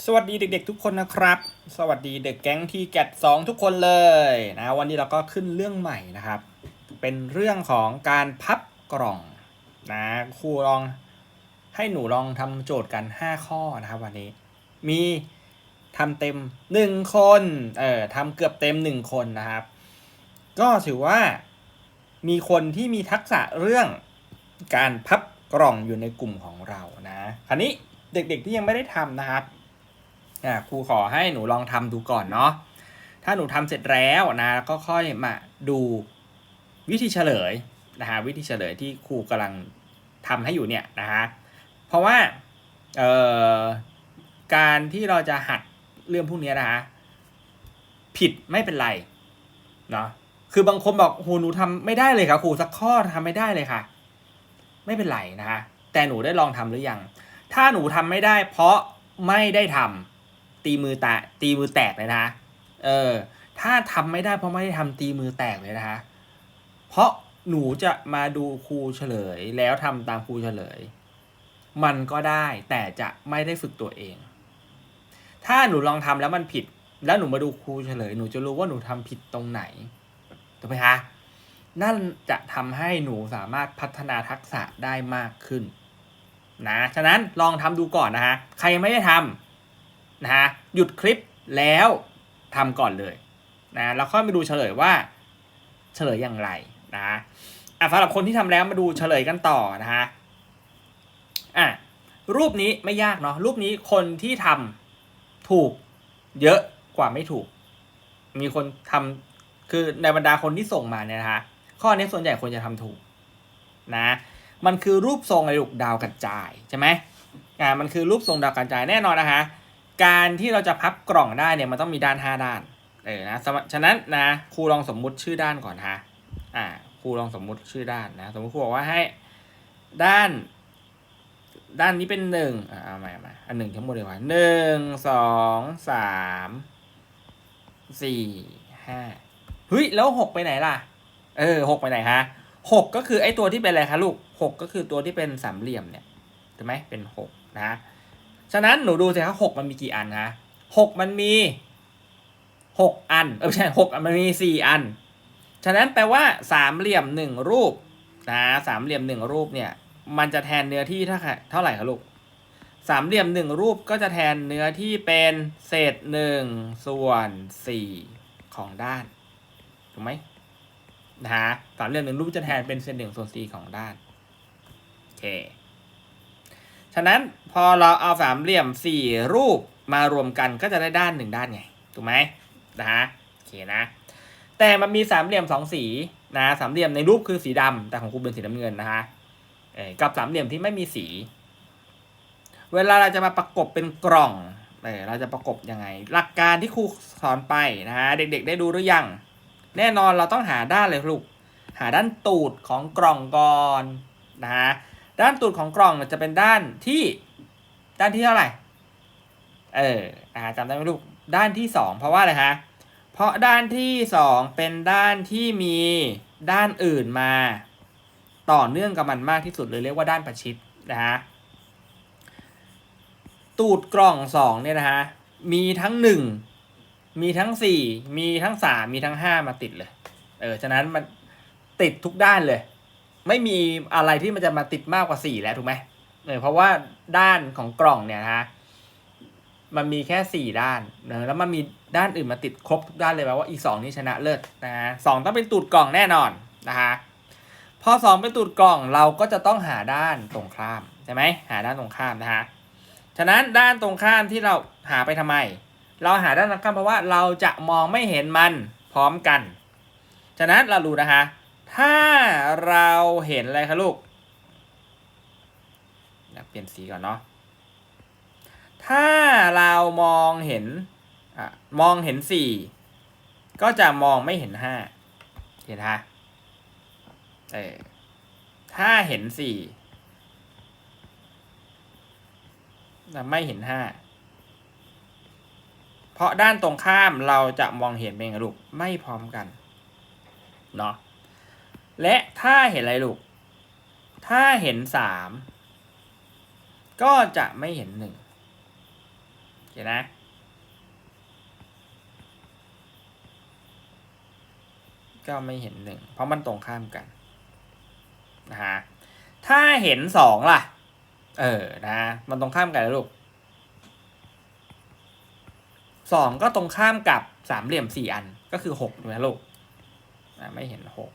สวัสดีเด็กๆทุกคนนะครับ สวัสดีเด็กแก๊งทีแกตสองทุกคนเลยนะวันนี้เราก็ขึ้นเรื่องใหม่นะครับ เป็นเรื่องของการพับกล่องนะครูลองให้หนูลองทำโจทย์กัน 5 ข้อนะครับ วันนี้มีทำเต็ม 1 คนเอ่อทำเกือบเต็ม 1 คนนะครับ ก็ถือว่ามีคนที่มีทักษะเรื่องการพับกล่องอยู่ในกลุ่มของเรานะ คราวนี้เด็กๆที่ยังไม่ได้ทำนะครับ อ่าครูขอให้หนูลองทำดูก่อนเนาะถ้าหนูทำเสร็จแล้วนะก็ค่อยมาดูวิธีเฉลยนะฮะวิธีเฉลยที่ครูกำลังทำให้อยู่เนี่ยนะฮะเพราะว่าเอ่อการที่เราจะหัดเรื่องพวกนี้นะฮะผิดไม่เป็นไรเนาะคือบางคนบอกโหหนูทำไม่ได้เลยค่ะครูสักข้อทำไม่ได้เลยค่ะ ไม่เป็นไรนะฮะแต่หนูได้ลองทำหรือยัง ถ้าหนูทำไม่ได้ เพราะไม่ได้ทำ ตีมือแตะตีมือแตกเลยนะเออ ถ้าทำไม่ได้เพราะไม่ได้ทำตีมือแตกเลยนะคะเพราะหนูจะมาดูครูเฉลยแล้วทำตามครูเฉลย มันก็ได้แต่จะไม่ได้ฝึกตัวเอง ถ้าหนูลองทำแล้วมันผิด แล้วหนูมาดูครูเฉลย หนูจะรู้ว่าหนูทำผิดตรงไหนถูกไหมคะนั่นจะทำให้หนูสามารถพัฒนาทักษะได้มากขึ้นนะ ฉะนั้นลองทำดูก่อนนะฮะ ใครยังไม่ได้ทำ นะฮะหยุดคลิปแล้วทำก่อนเลยนะแล้วค่อยมาดูเฉลยว่าเฉลยอย่างไรนะอะสำหรับคนที่ทำแล้วมาดูเฉลยกันต่อนะฮะอะรูปนี้ไม่ยากเนาะรูปนี้คนที่ทำถูกเยอะกว่าไม่ถูก มีคนทำคือในบรรดาคนที่ส่งมาเนี่ยนะฮะข้อนี้ส่วนใหญ่ควรจะทำถูกนะมันคือรูปทรงไอ้ลูกดาวกระจายใช่ไหมอ่ามันคือรูปทรงดาวกระจายแน่นอนนะคะ การที่เราจะพับกล่องได้เนี่ยมันต้องมีด้าน 5 ด้านเออนะฉะนั้นนะครูลองสมมุติชื่อด้านก่อนฮะอ่าครูลองสมมุติชื่อด้านนะสมมติครูบอกว่าให้ด้าน ด้านนี้เป็นหนึ่งอ่าเอาใหม่เอาใหม่อันหนึ่งทั้งหมดเลยว่าหนึ่งสองสามสี่ห้าเฮ้ยแล้วหกไปไหนล่ะ เออหกไปไหนฮะหกก็คือไอ้ตัวที่เป็นอะไรคะลูกหกก็คือตัวที่เป็นสามเหลี่ยมเนี่ยถูกไหมเป็นหกนะ ฉะนั้นหนูดูสิครับหกมันมีกี่อันฮะหกมันมีหกอันเออไม่ใช่หกมันมีสี่อัน ฉะนั้นแปลว่าสามเหลี่ยมหนึ่งรูปนะสามเหลี่ยมหนึ่งรูปเนี่ย มันจะแทนเนื้อที่เท่าไหร่เท่าไหร่คะลูกสามเหลี่ยมหนึ่งรูปก็จะแทนเนื้อที่เป็นเศษหนึ่งส่วนสี่ของด้านถูกไหมนะฮะสามเหลี่ยมหนึ่งรูปจะแทนเป็นเศษหนึ่งส่วนสี่ของด้านโอเค ฉะนั้นพอเราเอาสามเหลี่ยมสี่รูปมารวมกันก็จะได้ด้านหนึ่งด้านไง ถูกไหมนะฮะโอเคนะ แต่มันมีสามเหลี่ยมสองสีนะสามเหลี่ยมในรูปคือสีดำแต่ของกูเป็นสีน้ำเงินนะฮะกับสามเหลี่ยมที่ไม่มีสี เวลาเราจะมาประกบเป็นกล่องเออเราจะประกบยังไง หลักการที่ครูสอนไปนะฮะเด็กๆ ได้ดูหรือยัง แน่นอนเราต้องหาด้านเลยลูกหาด้านตูดของกล่องก่อนนะฮะ ด้านตูดของกล่องจะเป็นด้านที่ด้านที่เท่าไหร่ เอออ่าจำได้ไหมลูก ด้านที่สองเพราะว่าอะไรฮะ เพราะด้านที่สองเป็นด้านที่มีด้านอื่นมา ต่อเนื่องกับมันมากที่สุดเลยเรียกว่าด้านประชิดนะฮะ ตูดกล่องสองเนี่ยนะฮะ มีทั้งหนึ่งมีทั้งสี่มีทั้งสามมีทั้งห้ามาติดเลย เออ ฉะนั้นมันติดทุกด้านเลย ไม่มีอะไรที่มันจะมาติดมากกว่าสี่แล้วถูกไหมเออเพราะว่าด้านของกล่องเนี่ยนะฮะมันมีแค่สี่ด้านเนอะแล้วมันมีด้านอื่นมาติดครบทุกด้านเลยแปลว่าอีสองนี่ชนะเลิศนะฮะสองต้องเป็นตูดกล่องแน่นอนนะฮะพอสองเป็นตูดกล่องเราก็จะต้องหาด้านตรงข้ามใช่ไหมหาด้านตรงข้ามนะฮะฉะนั้นด้านตรงข้ามที่เราหาไปทำไม เราหาด้านตรงข้ามเพราะว่าเราจะมองไม่เห็นมันพร้อมกัน ฉะนั้นเราดูนะคะ ถ้าเราเห็นอะไรคะลูกเดี๋ยวเปลี่ยนสีก่อนเนาะ ถ้าเรามองเห็นอมองเห็นสี่ก็จะมองไม่เห็นห้าเห็นฮะเออถ้าเห็นสี่จะไม่เห็นห้าเพราะด้านตรงข้ามเราจะมองเห็นเป็นไงลูกไม่พร้อมกัน เนาะ และถ้าเห็นอะไรลูก ถ้าเห็นสามก็จะไม่เห็นหนึ่งเห็นนะ ก็ไม่เห็นหนึ่งเพราะมันตรงข้ามกันนะฮะถ้าเห็นสองล่ะ เออนะมันตรงข้ามกันแล้วลูกสองก็ตรงข้ามกับสามเหลี่ยมสี่อันก็คือหกถูกไหมลูกไม่เห็นหก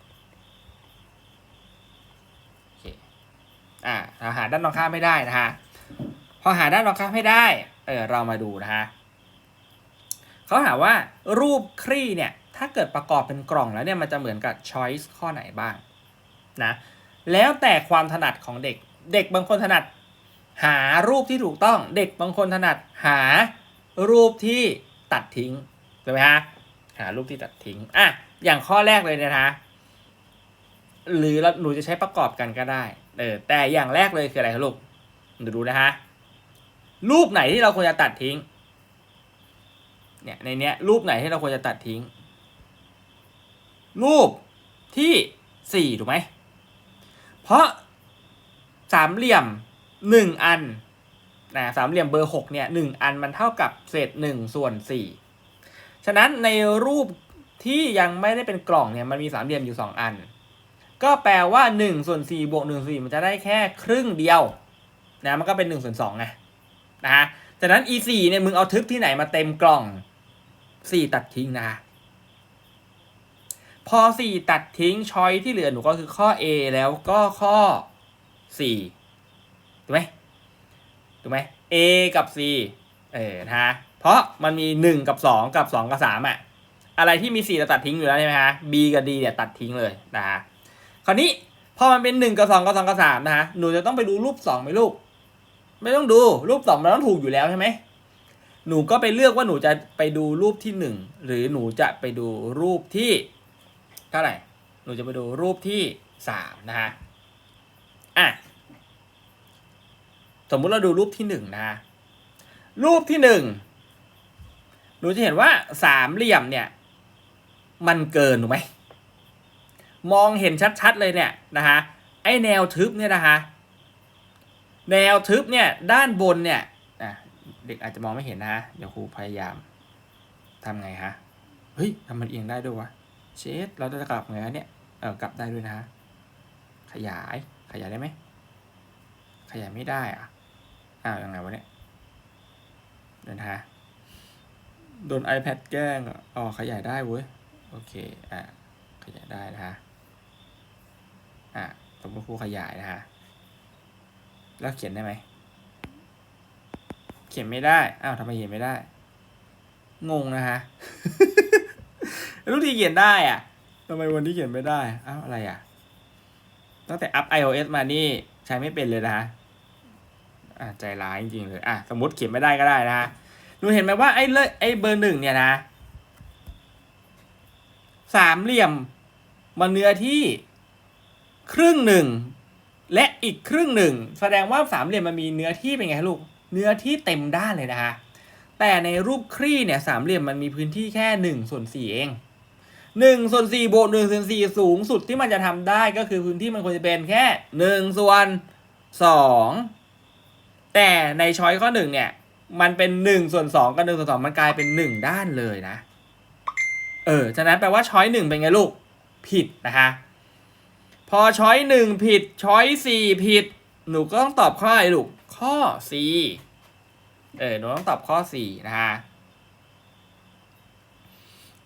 โอเค อ่าหาด้านตรงข้ามไม่ได้นะฮะพอหาด้านตรงข้ามไม่ได้เออเรามาดูนะฮะเขาถามว่ารูปคลี่เนี่ยถ้าเกิดประกอบเป็นกล่องแล้วเนี่ยมันจะเหมือนกับ choice ข้อไหนบ้างนะแล้วแต่ความถนัดของเด็ก เด็กบางคนถนัด หารูปที่ถูกต้อง เด็กบางคนถนัดหารูปที่ตัดทิ้งถูกไหมฮะหารูปที่ตัดทิ้งอะอย่างข้อแรกเลยนะฮะหรือเราหนูจะใช้ประกอบกันก็ได้ เออแต่อย่างแรกเลยคืออะไรครับลูกดูดูนะฮะรูปไหนที่เราควรจะตัดทิ้ง เนี่ยในเนี้ยรูปไหนที่เราควรจะตัดทิ้ง รูปที่สี่ถูกไหม เพราะสามเหลี่ยมหนึ่งอันนะสามเหลี่ยมเบอร์หกเนี่ยหนึ่งอันมันเท่ากับเศษหนึ่งส่วนสี่ฉะนั้นในรูปที่ยังไม่ได้เป็นกล่องเนี่ยมันมีสามเหลี่ยมอยู่สองอัน ก็แปลว่าหนึ่งส่วนสี่บวกหนึ่งส่วนสี่มันจะได้แค่ครึ่งเดียวนะมันก็เป็นหนึ่งส่วนสองไงนะฮะฉะนั้น e สี่เนี่ยมึงเอาทึบที่ไหนมาเต็มกล่องสี่ตัดทิ้งนะพอสี่ตัดทิ้งช้อยที่เหลือหนูก็คือข้อ A แล้วก็ข้อสี่ถูกไหมถูกไหม A กับ C เออนะฮะเพราะมันมีหนึ่งกับสองกับสองกับสามอะอะไรที่มีสี่เราตัดทิ้งอยู่แล้วใช่ไหมฮะ B กับ D เนี่ยตัดทิ้งเลยนะฮะ คราวนี้พอมันเป็นหนึ่งกับสองกับสองกับสามนะฮะหนูจะต้องไปดูรูปสองไหมลูก ไม่ต้องดูรูปสองมันต้องถูกอยู่แล้วใช่ไหมหนูก็ไปเลือกว่าหนูจะไปดูรูปที่หนึ่งหรือหนูจะไปดูรูปที่เท่าไหร่หนูจะไปดูรูปที่สามนะฮะอะสมมุติเราดูรูปที่หนึ่งนะฮะรูปที่หนึ่งหนูจะเห็นว่าสามเหลี่ยมเนี่ย มันเกินถูกไหม มองเห็นชัดๆเลยเนี่ยนะฮะไอแนวทึบเนี่ยนะฮะแนวทึบเนี่ยด้านบนเนี่ยเด็กอาจจะมองไม่เห็นนะฮะเดี๋ยวครูพยายามทำไงฮะเฮ้ยทำมันเอียงได้ด้วยวะเชดเราจะกลับไงเนี่ยเออกลับได้ด้วยนะขยายขยายได้ไหมขยายไม่ได้อะอ้าวยังไงวะเนี่ยเดี๋ยวนะฮะโดน iPad แกล้งอะอ๋อขยายได้เว้ยโอเคอะขยายได้นะฮะ อะสมมติครูขยายนะฮะแล้วเขียนได้ไหม เขียนไม่ได้ อ้าวทำไมเขียนไม่ได้ งงนะฮะทุกทีเขียนได้อะทำไมวันนี้เขียนไม่ได้ อ้าวอะไรอะ ตั้งแต่อัพ iOS มานี่ใช้ไม่เป็นเลยนะฮะอะใจร้ายจริงๆเลย อะ สมมติเขียนไม่ได้ก็ได้นะฮะหนูเห็นไหมว่าไอ้เลไอ้เบอร์หนึ่งเนี่ยนะ สามเหลี่ยมมันเนื้อที่ ครึ่งหนึ่งและอีกครึ่งหนึ่ง แสดงว่าสามเหลี่ยมมันมีเนื้อที่เป็นไงลูก เนื้อที่เต็มด้านเลยนะฮะแต่ในรูปคลี่เนี่ยสามเหลี่ยมมันมีพื้นที่แค่หนึ่งส่วนสี่เองหนึ่งส่วนสี่บวกหนึ่งส่วนสี่สูงสุดที่มันจะทำได้ก็คือพื้นที่มันควรจะเป็นแค่หนึ่งส่วนสองแต่ในช้อยข้อหนึ่งเนี่ยมันเป็นหนึ่งส่วนสองกับหนึ่งส่วนสองมันกลายเป็นหนึ่งด้านเลยนะ เออฉะนั้นแปลว่าช้อยหนึ่งเป็นไงลูกผิดนะคะ พอช้อยหนึ่งผิดช้อยสี่ผิด หนูก็ต้องตอบข้ออะไรลูกข้อ C เออหนูต้องตอบข้อ4นะฮะ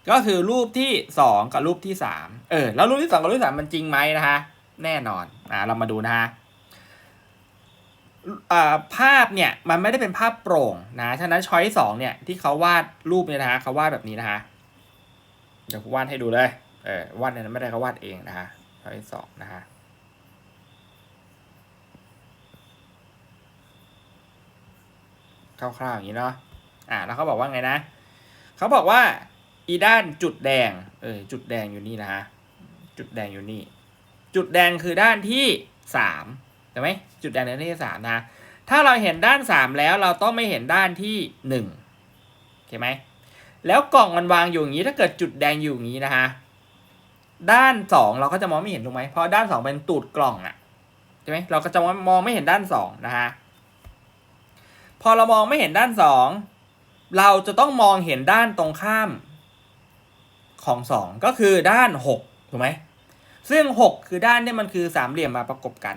ก็คือรูปที่2กับรูปที่3เออ แล้วรูปที่2กับรูปที่3มันจริงไหมนะฮะแน่นอนอ่าเรามาดูนะฮะอ่าภาพเนี่ยมันไม่ได้เป็นภาพโปร่งนะ ฉะนั้นช้อยสองเนี่ยที่เขาวาดรูปเนี่ยนะฮะเขาวาดแบบนี้นะฮะเดี๋ยวผมวาดให้ดูเลย เออวาดเนี่ยไม่ได้เขาวาดเองนะฮะ ช้อยสองนะฮะคร่าวๆอย่างนี้เนาะอ่าแล้วเขาบอกว่าไงนะเขาบอกว่าอีด้านจุดแดงเออจุดแดงอยู่นี่นะฮะจุดแดงอยู่นี่ จุดแดงคือด้านที่สามใช่ไหมจุดแดงในด้านที่สามนะถ้าเราเห็นด้านสามแล้วเราต้องไม่เห็นด้านที่หนึ่งโอเคไหมแล้วกล่องมันวางอยู่อย่างนี้ถ้าเกิดจุดแดงอยู่อย่างนี้นะฮะ ด้านสองเราก็จะมองไม่เห็นถูกไหมเพราะด้านสองเป็นตูดกล่องอะใช่ไหมเราก็จะมองไม่เห็นด้านสองนะฮะพอเรามองไม่เห็นด้านสองเราจะต้องมองเห็นด้านตรงข้ามของสองก็คือด้านหกถูกไหมซึ่งหกคือด้านที่มันคือสามเหลี่ยมมาประกบกัน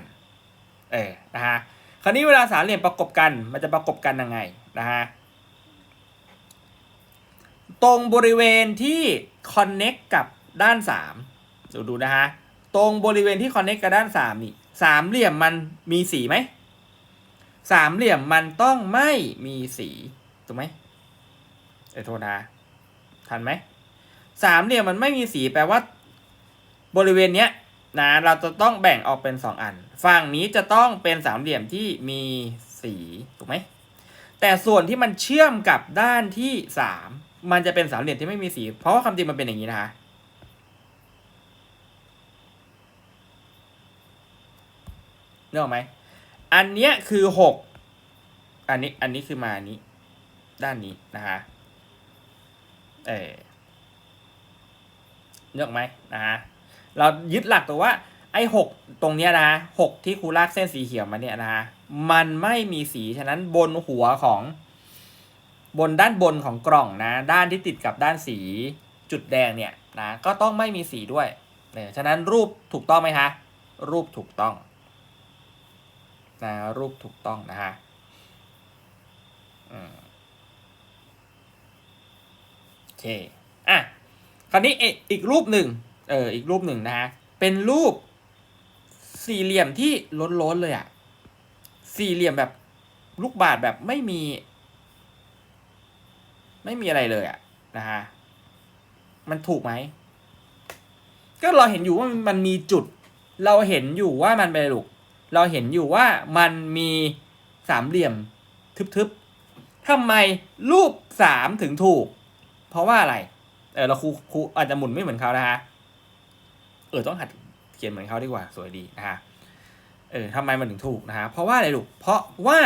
เออนะฮะคราวนี้เวลาสามเหลี่ยมประกบกันมันจะประกบกันยังไงนะฮะตรงบริเวณที่คอนเน็กกับด้านสาม ดูดูนะฮะ ตรงบริเวณที่คอนเน็กกับด้านสามนี่สามเหลี่ยมมันมีสีไหมสามเหลี่ยมมันต้องไม่มีสีถูกไหมเออโทษนะทันไหมสามเหลี่ยมมันไม่มีสีแปลว่า บริเวณเนี้ยนะเราจะต้องแบ่งออกเป็นสองอัน ฝั่งนี้จะต้องเป็นสามเหลี่ยมที่มีสีถูกไหมแต่ส่วนที่มันเชื่อมกับด้านที่สามมันจะเป็นสามเหลี่ยมที่ไม่มีสี เพราะว่าคำจริงมันเป็นอย่างนี้นะคะ นึกออกไหมอันเนี้ยคือหกอันนี้อันนี้คือมาอันนี้ ด้านนี้นะคะเออนึกออกไหมนะฮะเรายึดหลักตัวว่าไอ้หกตรงเนี้ยนะหกที่ครูลากเส้นสีเขียวมาเนี่ยนะฮะมันไม่มีสีฉะนั้นบนหัวของ บนด้านบนของกล่องนะ ด้านที่ติดกับด้านสีจุดแดงเนี่ยนะก็ต้องไม่มีสีด้วยเนี่ยฉะนั้นรูปถูกต้องไหมคะรูปถูกต้อง นะรูปถูกต้องนะฮะโอเค อะ คราวนี้เออีกรูปหนึ่ง เออ อีกรูปหนึ่งนะฮะ เป็นรูปสี่เหลี่ยมที่ล้นๆเลยอะสี่เหลี่ยมแบบลูกบาศก์แบบไม่มี ไม่มีอะไรเลยอะนะฮะ มันถูกไหม ก็เราเห็นอยู่ว่ามันมีจุด เราเห็นอยู่ว่ามันเป็นลูก เราเห็นอยู่ว่ามันมีสามเหลี่ยมทึบๆทำไมรูปสามถึงถูก เพราะว่าอะไร เออเราครูครูอาจจะหมุนไม่เหมือนเขานะฮะ เออต้องหัดเขียนเหมือนเขาดีกว่า สวยดีนะฮะ เออทำไมมันถึงถูกนะฮะ เพราะว่าอะไรลูก เพราะว่า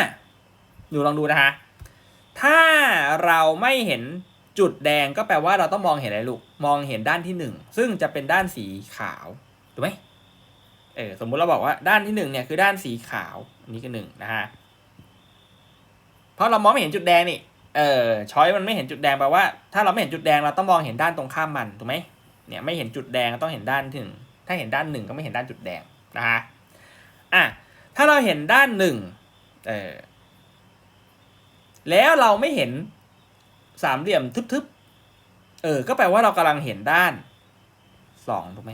หนูลองดูนะฮะ ถ้าเราไม่เห็นจุดแดงก็แปลว่าเราต้องมองเห็นอะไรลูก มองเห็นด้านที่หนึ่งซึ่งจะเป็นด้านสีขาว ถูกไหม เออสมมุติเราบอกว่าด้านที่หนึ่งเนี่ยคือด้านสีขาวอันนี้ก็หนึ่งนะฮะเพราะเรามองไม่เห็นจุดแดงนี่เออช้อยมันไม่เห็นจุดแดงแปลว่า ถ้าเราไม่เห็นจุดแดงเราต้องมองเห็นด้านตรงข้ามมันถูกไหมเนี่ยไม่เห็นจุดแดงต้องเห็นด้านถึง ถ้าเห็นด้านหนึ่งก็ไม่เห็นด้านจุดแดงนะฮะอะถ้าเราเห็นด้านหนึ่งเออแล้วเราไม่เห็นสามเหลี่ยมทึบๆเออก็แปลว่าเรากำลังเห็นด้านสองถูกไหม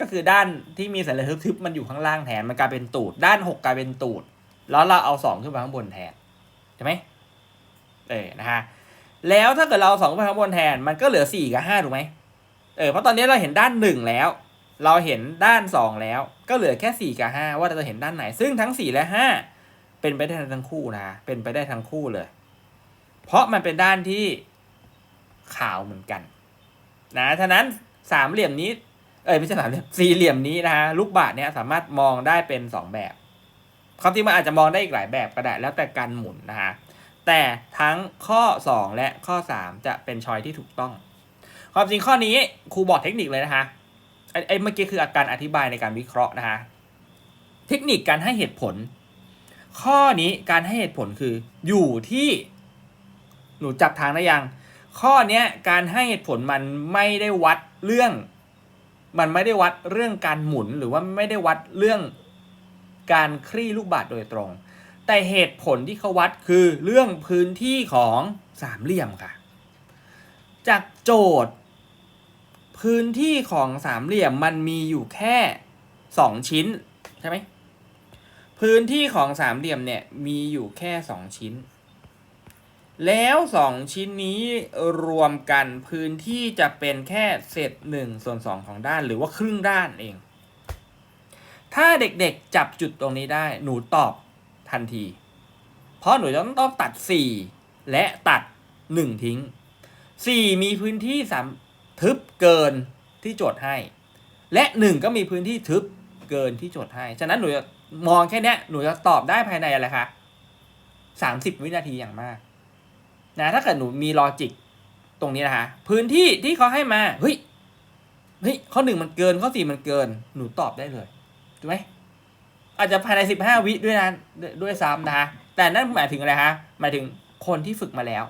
ก็คือด้านที่มีสัญลักษณ์ทึบๆมันอยู่ข้างล่างแทนมันกลายเป็นตูด ด้านหกกลายเป็นตูด แล้วเราเอาสองขึ้นมาข้างบนแทนใช่ไหมเออนะฮะแล้วถ้าเกิดเราเอาสองไปข้างบนแทนมันก็เหลือสี่กับห้าถูกไหมเออเพราะตอนนี้เราเห็นด้านหนึ่งแล้ว เราเห็นด้านสองแล้ว ก็เหลือแค่สี่กับห้าว่าเราจะเห็นด้านไหน ซึ่งทั้งสี่และห้าเป็นไปได้ทั้งคู่นะเป็นไปได้ทั้งคู่เลย เพราะมันเป็นด้านที่ขาวเหมือนกัน นะฉะนั้นสามเหลี่ยมนี้ เอ้ยไม่ใช่สามเหลี่ยมสี่เหลี่ยมนี้นะฮะลูกบาศก์เนี่ยสามารถมองได้เป็นสองแบบความจริงมันอาจจะมองได้อีกหลายแบบก็ได้แล้วแต่การหมุนนะฮะแต่ทั้งข้อ 2 และข้อ 3 จะเป็นชอยที่ถูกต้อง ความจริงข้อนี้ครูบอกเทคนิคเลยนะคะไอ้เมื่อกี้คืออาการอธิบายในการวิเคราะห์นะคะเทคนิคการให้เหตุผล ข้อนี้การให้เหตุผลคืออยู่ที่หนูจับทางได้ยัง ข้อนี้การให้เหตุผลมันไม่ได้วัดเรื่อง มันไม่ได้วัดเรื่องการหมุนหรือว่าไม่ได้วัดเรื่องการคลี่ลูกบาศก์โดยตรง แต่เหตุผลที่เขาวัดคือเรื่องพื้นที่ของสามเหลี่ยมค่ะ จากโจทย์ พื้นที่ของสามเหลี่ยมมันมีอยู่แค่สองชิ้นใช่ไหมพื้นที่ของสามเหลี่ยมเนี่ยมีอยู่แค่สองชิ้น แล้วสองชิ้นนี้รวมกันพื้นที่จะเป็นแค่เศษหนึ่งส่วนสองของด้านหรือว่าครึ่งด้านเอง ถ้าเด็กๆจับจุดตรงนี้ได้หนูตอบทันที เพราะหนูจะต้องตัด 4 และตัด 1 ทิ้ง 4 มีพื้นที่สามทึบเกินที่โจทย์ให้ และ 1 ก็มีพื้นที่ทึบเกินที่โจทย์ให้ ฉะนั้นหนูจะมองแค่นี้หนูจะตอบได้ภายในอะไรคะ30 วินาทีอย่างมาก นะถ้าเกิดหนูมีลอจิกตรงนี้นะคะพื้นที่ที่เขาให้มาเฮ้ยเฮ้ยข้อหนึ่งมันเกินข้อสี่มันเกิน หนูตอบได้เลยถูกไหมอาจจะภายใน15วิด้วยนะด้วยซ้ำนะฮะแต่นั่นหมายถึงอะไรฮะหมายถึงคนที่ฝึกมาแล้ว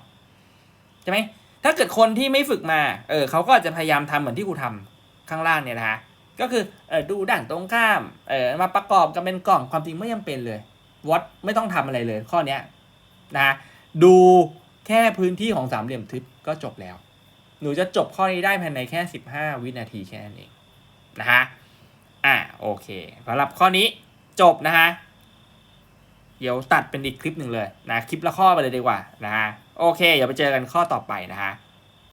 ใช่ไหมถ้าเกิดคนที่ไม่ฝึกมาเออเขาก็อาจจะพยายามทำเหมือนที่ครูทำข้างล่างเนี่ยนะฮะก็คือเออดูด่านตรงข้ามเออมาประกอบกันเป็นกล่องความจริงไม่จำเป็นเลยวัดไม่ต้องทำอะไรเลย ข้อเนี้ยนะดู แค่พื้นที่ของสามเหลี่ยมทึบก็จบแล้ว หนูจะจบข้อนี้ได้ภายในแค่ 15 วินาทีแค่นั้นเองนะฮะอ่าโอเคสำหรับข้อนี้จบนะฮะเดี๋ยวตัดเป็นอีกคลิปหนึ่งเลยนะคลิปละข้อไปเลยดีกว่านะฮะโอเคเดี๋ยวไปเจอกันข้อต่อไปนะฮะ